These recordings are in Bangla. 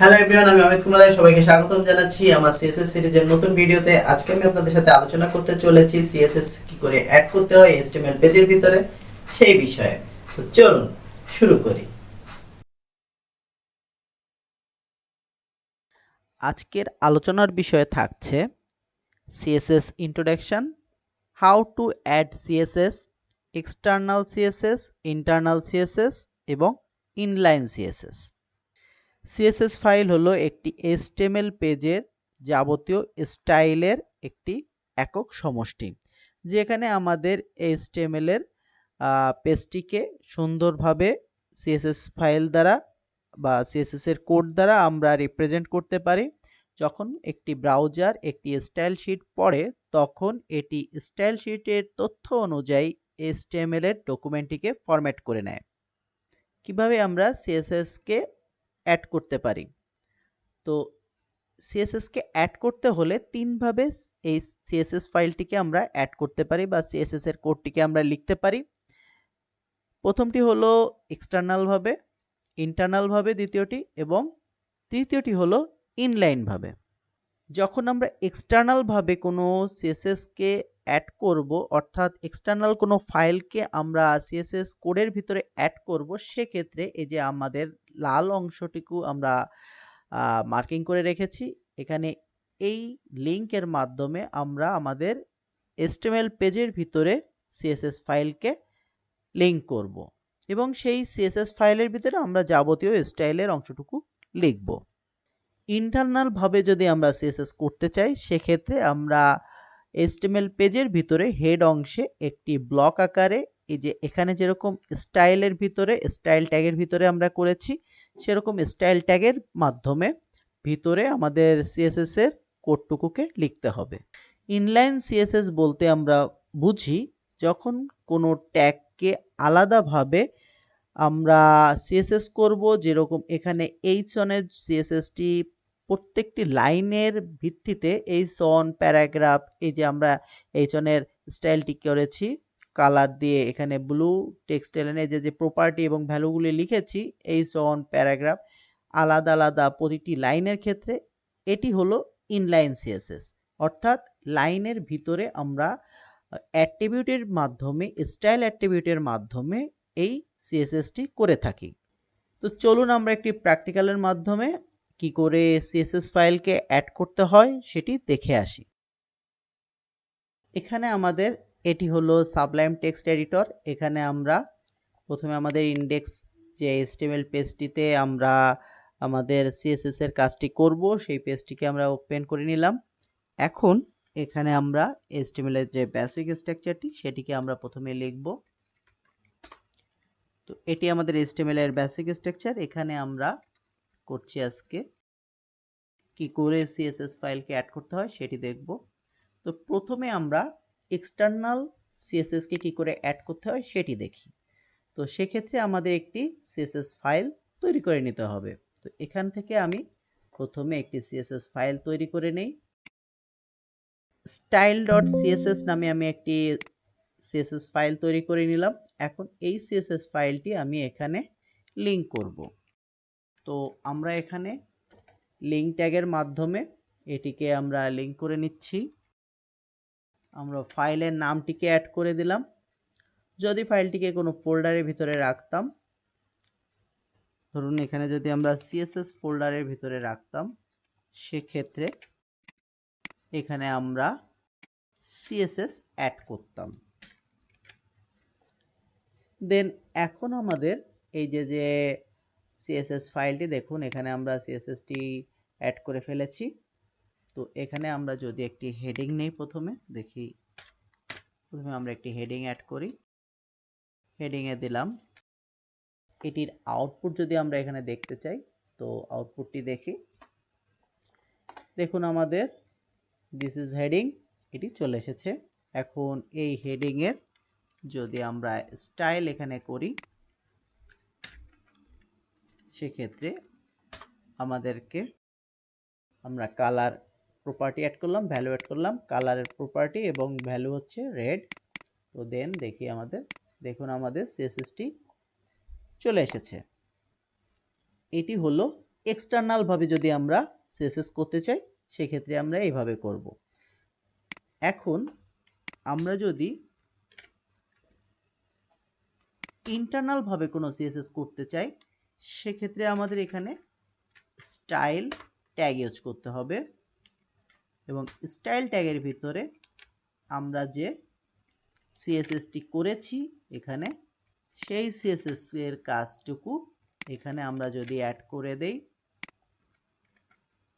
হ্যালো এভরিওয়ান আমি অমিত কুমার। সবাইকে স্বাগতম জানাচ্ছি আমার সিএসএস সিরিজের নতুন ভিডিওতে। আজকে আমি আপনাদের সাথে আলোচনা করতে চলেছি সিএসএস কি করে অ্যাড করতে হয় এইচটিএমএল পেজের ভিতরে সেই বিষয়ে। তো চলুন, শুরু করি। আজকের আলোচনার বিষয়ে থাকছে CSS introduction how to add CSS external CSS internal CSS এবং ইনলাইন সিএসএস সিএসএস ফাইল হলো একটি এসটিএমএল পেজের যাবতীয় স্টাইলের একটি একক সমষ্টি, যেখানে আমাদের এইচটিএমএল এর পেজটিকে সুন্দরভাবে সিএসএস ফাইল দ্বারা বা সিএসএস এর কোড দ্বারা আমরা রিপ্রেজেন্ট করতে পারি। যখন একটি ব্রাউজার একটি স্টাইল শিট পড়ে, তখন এটি স্টাইল শিটের তথ্য অনুযায়ী HTML এর ডকুমেন্টটিকে ফরম্যাট করে নেয়। কীভাবে আমরা সিএসএস কে অ্যাড করতে পারি। তো সিএসএস কে অ্যাড করতে হলে তিনভাবে এই সিএসএস ফাইলটিকে আমরা অ্যাড করতে পারি বা সিএসএস এর কোডটিকে আমরা লিখতে পারি। প্রথমটি হলো এক্সটার্নাল ভাবে ইন্টারনাল ভাবে দ্বিতীয়টি এবং তৃতীয়টি হলো ইনলাইন ভাবে। যখন আমরা এক্সটার্নাল ভাবে কোনো সিএসএসকে অ্যাড করব, অর্থাৎ এক্সটার্নাল কোনো ফাইলকে আমরা সিএসএস কোডের ভিতরে অ্যাড করব, সেক্ষেত্রে এই যে আমাদের লাল অংশটিকু আমরা মার্কিং করে রেখেছি। এখানে এই লিংকের মাধ্যমে আমরা আমাদের এসটিএমএল পেজের ভিতরে সিএসএস ফাইলকে লিংক করব এবং সেই সিএসএস ফাইলের ভিতরে আমরা যাবতীয় স্টাইলের অংশটুকু লিখব। ইন্টারনাল ভাবে যদি আমরা সিএসএস করতে চাই, সেক্ষেত্রে আমরা এসটিএমএল পেজের ভিতরে হেড অংশে একটি ব্লক আকারে এই যে এখানে যেরকম স্টাইলের ভিতরে স্টাইল ট্যাগের ভিতরে আমরা করেছি, সেরকম স্টাইল ট্যাগের মাধ্যমে ভিতরে আমাদের সিএসএস এর কোডটুকুকে লিখতে হবে। ইনলাইন সিএসএস বলতে আমরা বুঝি, যখন কোনো ট্যাগকে আলাদাভাবে আমরা সিএসএস করব, যেরকম এখানে এইচ অনের সিএসএসটি প্রত্যেকটি লাইনের ভিত্তিতে এইচ অন প্যারাগ্রাফ এই যে আমরা এইচ অনের স্টাইলটি করেছি কালার দিয়ে এখানে ব্লু টেক্সট এলেনে যে যে প্রপার্টি এবং ভ্যালুগুলি লিখেছি এইচ অন প্যারাগ্রাফ আলাদা আলাদা প্রতিটি লাইনের ক্ষেত্রে এটি হলো ইনলাইন সিএসএস অর্থাৎ লাইনের ভিতরে আমরা অ্যাট্রিবিউটের মাধ্যমে স্টাইল অ্যাট্রিবিউটের মাধ্যমে এই সিএসএসটি করে থাকি। তো চলুন আমরা একটি প্র্যাকটিক্যালের মাধ্যমে কি করে সিএসএস ফাইলকে অ্যাড করতে হয় সেটি দেখে আসি। এখানে আমাদের এটি হলো সাবলাইম টেক্সট এডিটর এখানে আমরা প্রথমে আমাদের ইন্ডেক্স যে এসটিএমএল পেজটিতে আমরা আমাদের সিএসএস এর কাজটি করব, সেই পেজটিকে আমরা ওপেন করে নিলাম। এখন এখানে আমরা HTML এর যে বেসিক স্ট্রাকচারটি সেটিকে আমরা প্রথমে লিখব। তো এটি আমাদের HTML এর বেসিক স্ট্রাকচার এখানে আমরা করছি আজকে কি করে সিএসএস ফাইলকে অ্যাড করতে হয়, সেটি দেখব। তো প্রথমে আমরা এক্সটার্নাল সিএসএস কে কি করে অ্যাড করতে হয় সেটি দেখি। তো সেক্ষেত্রে আমাদের একটি সিএসএস ফাইল তৈরি করে নিতে হবে। তো এখান থেকে আমি প্রথমে একটি সিএসএস ফাইল তৈরি করে নেই। স্টাইল ডট সিএসএস নামে আমি একটি সিএসএস ফাইল তৈরি করে নিলাম। এখন এই সিএসএস ফাইলটি আমি এখানে লিঙ্ক করব। তো আমরা এখানে লিঙ্ক ট্যাগের মাধ্যমে এটিকে আমরা লিঙ্ক করে নিচ্ছি। আমরা ফাইলের নামটিকে অ্যাড করে দিলাম। যদি ফাইলটিকে কোনো ফোল্ডারের ভিতরে রাখতাম, ধরুন এখানে যদি আমরা সিএসএস ফোল্ডারের ভিতরে রাখতাম, সেক্ষেত্রে এখানে আমরা সিএসএস অ্যাড করতাম। দেন এখন আমাদের এই যে যে সিএসএস ফাইলটি দেখুন, এখানে আমরা সিএসএসটি অ্যাড করে ফেলেছি। তো এখানে আমরা যদি একটি হেডিং নেই প্রথমে, দেখি। প্রথমে আমরা একটি হেডিং অ্যাড করি। হেডিংয়ে দিলাম, এটির আউটপুট যদি আমরা এখানে দেখতে চাই, তো আউটপুটটি দেখি। দেখুন আমাদের দিস ইজ হেডিং এটি চলে এসেছে। এখন এই হেডিংয়ের যদি আমরা স্টাইল এখানে করি, সেক্ষেত্রে আমাদেরকে আমরা কালার প্রপার্টি অ্যাড করলাম ভ্যালু অ্যাড করলাম কালারের প্রপার্টি এবং ভ্যালু হচ্ছে রেড তো দেন দেখি আমাদের, দেখুন আমাদের সিএসএসটি চলে এসেছে। এটি হলো এক্সটার্নালভাবে যদি আমরা সিএসএস করতে চাই, সেক্ষেত্রে আমরা এইভাবে করব। এখন আমরা যদি ইন্টারনালভাবে কোনো সিএসএস করতে চাই, সেক্ষেত্রে আমাদের এখানে স্টাইল ট্যাগ ইউজ করতে হবে। এবং স্টাইল ট্যাগের ভিতরে আমরা যে সিএসএসটি করেছি, এখানে সেই সিএসএস এর কাজটুকু এখানে আমরা যদি অ্যাড করে দেই,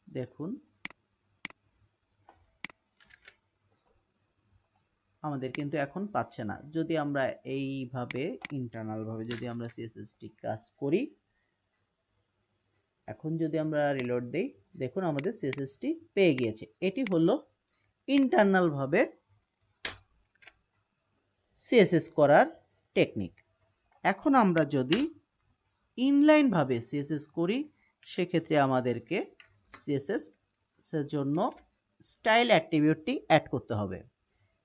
দেখুন, আমাদের কিন্তু এখন পাচ্ছে না। যদি আমরা এইভাবে ইন্টারনাল ভাবে যদি আমরা সিএসএসটি কাজ করি, এখন যদি আমরা রিলোড দেই দেখুন আমাদের সিএসএসটি পেয়ে গিয়েছে। এটি হলো ইন্টারনাল ভাবে সিএসএস করার টেকনিক এখন আমরা যদি ইনলাইন ভাবে সিএসএস করি, সেক্ষেত্রে আমাদেরকে সিএসএস এর জন্য স্টাইল অ্যাট্রিবিউটটি অ্যাড করতে হবে।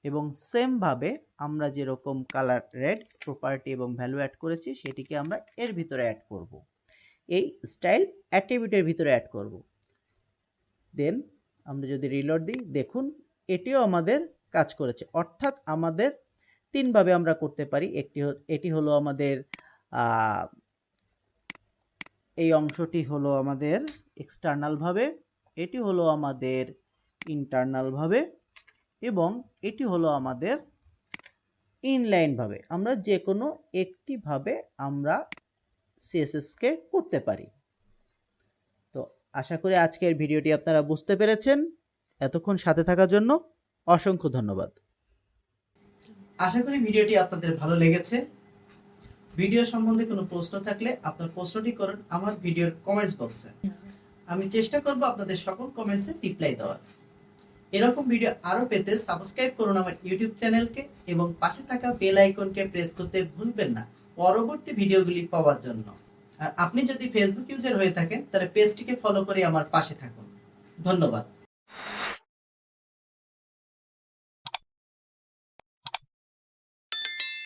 এবং সেমভাবে আমরা যেরকম কালার রেড প্রপার্টি এবং ভ্যালু অ্যাড করেছি, সেটিকে আমরা এর ভিতরে অ্যাড করব। এই স্টাইল অ্যাট্রিবিউটের ভিতরে অ্যাড করব। দেন আমরা যদি রিলোড দিই, দেখুন এটিও আমাদের কাজ করেছে। অর্থাৎ আমাদের তিনভাবে আমরা করতে পারি। একটি এটি হলো আমাদের এই অংশটি হলো আমাদের এক্সটার্নাল ভাবে, এটি হলো আমাদের ইন্টারনাল ভাবে, এবং এটি হলো আমাদের ইনলাইন ভাবে। আমরা যে কোনো একটি ভাবে আমরা সিএসএসকে করতে পারি। আশা করি আজকের ভিডিওটি আপনারা বুঝতে পেরেছেন। এতক্ষণ সাথে থাকার জন্য অসংখ্য ধন্যবাদ। আশা করি ভিডিওটি আপনাদের ভালো লেগেছে। ভিডিও সম্বন্ধে কোনো প্রশ্ন থাকলে আপনার প্রশ্নটি করুন আমার ভিডিওর কমেন্টস বক্সে আমি চেষ্টা করব আপনাদের সকল কমেন্টসে রিপ্লাই দেওয়ার। এরকম ভিডিও আরও পেতে সাবস্ক্রাইব করুন আমার ইউটিউব চ্যানেলকে এবং পাশে থাকা বেল আইকনকে প্রেস করতে ভুলবেন না। পরবর্তী ভিডিওগুলি পাওয়ার জন্য। আর আপনি যদি ফেসবুক ইউজার হয়ে থাকেন, তাহলে পেজটিকে ফলো করে আমার পাশে থাকুন। ধন্যবাদ।